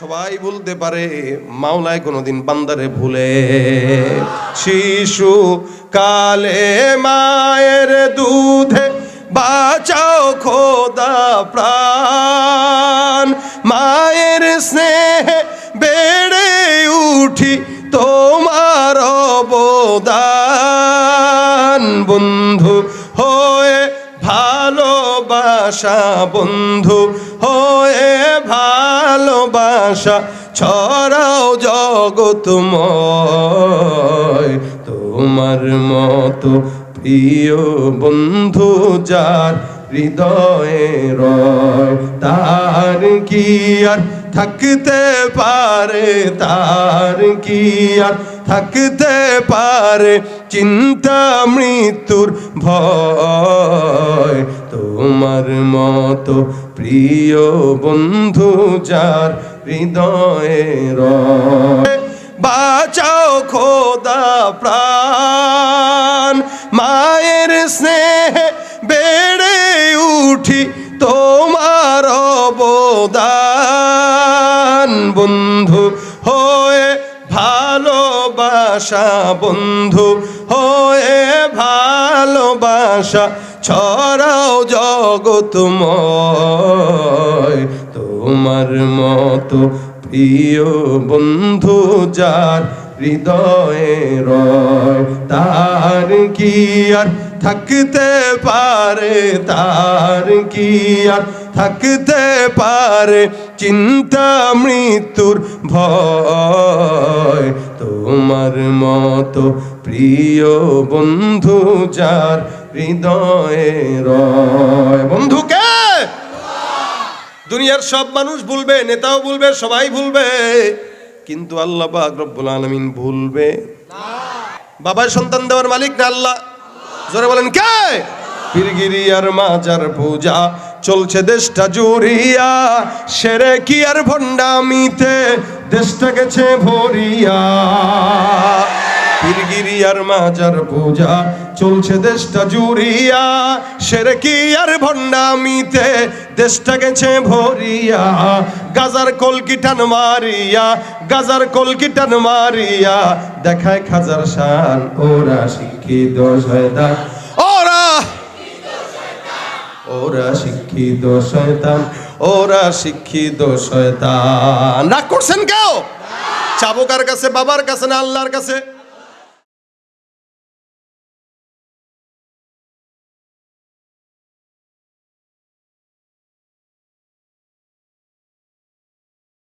সবাই বলতে পারে, মাওলায় কোনোদিন বান্দারে ভুলে। শিশু কালে মায়ের দুধে বাঁচাও খোদা প্রাণ। মায়ের স্নেহে বেড়ে উঠি তোমার অবদান। বন্ধু হয়ে ভালোবাসা, বন্ধু হয়ে ভালোবাসা ছড়াও জগতময় তোমার মতো প্রিয় বন্ধু যার হৃদয়ে রয়, তার কি আর থাকতে পারে, তার কি আর থাকতে পারে চিন্তা মৃত্যুর ভয়। তোমার মতো প্রিয় বন্ধু যার হৃদয়ে বাঁচাও খোদা প্রাণ। মায়ের স্নেহে বেড়ে উঠি তোমার অবদান। বন্ধু হয়ে ভালোবাসা, বন্ধু হয়ে ভালোবাসা, ছড়াও জগতময় তোমার মতো প্রিয় বন্ধু যার হৃদয়ে রয়, তার কি আর থাকতে পারে, তার কি আর থাকতে পারে চিন্তা মৃত্যুর ভয়? তোমার মতো প্রিয় বন্ধু যার হৃদয়ে রয়। বন্ধুকে দুনিয়ার সব মানুষ ভুলবে, নেতাও ভুলবে, সবাই ভুলবে। কিন্তু আল্লাহ পাক রব্বুল আলামিন ভুলবে। বাবার সন্তান দেওয়ার মালিক না আল্লাহ? জোরে বলেন, কে? পীরগিরি আর মাজার পূজা চলছে দেশটা জুড়িয়া সেরে কি আর ভণ্ডামিতে দেশটা গেছে ভরিয়া। পীরগিরি আর মাজার পূজা চলছে দেশটা জুড়িয়া সেরে কি আর ভণ্ডামিতে দেশটা গেছে ভরিয়া, গাজার কলকিটান মারিয়া, গাজার কলকিটান মারিয়া, দেখায় খাজার শান, ওরা শিক্ষিত শয়তান। ওরা ওরা শিক্ষিত শয়তান, ওরা শিক্ষিত শয়তান। রাগ করছেন কেউ? চাবুকার কাছে, বাবার কাছে না আল্লাহর কাছে?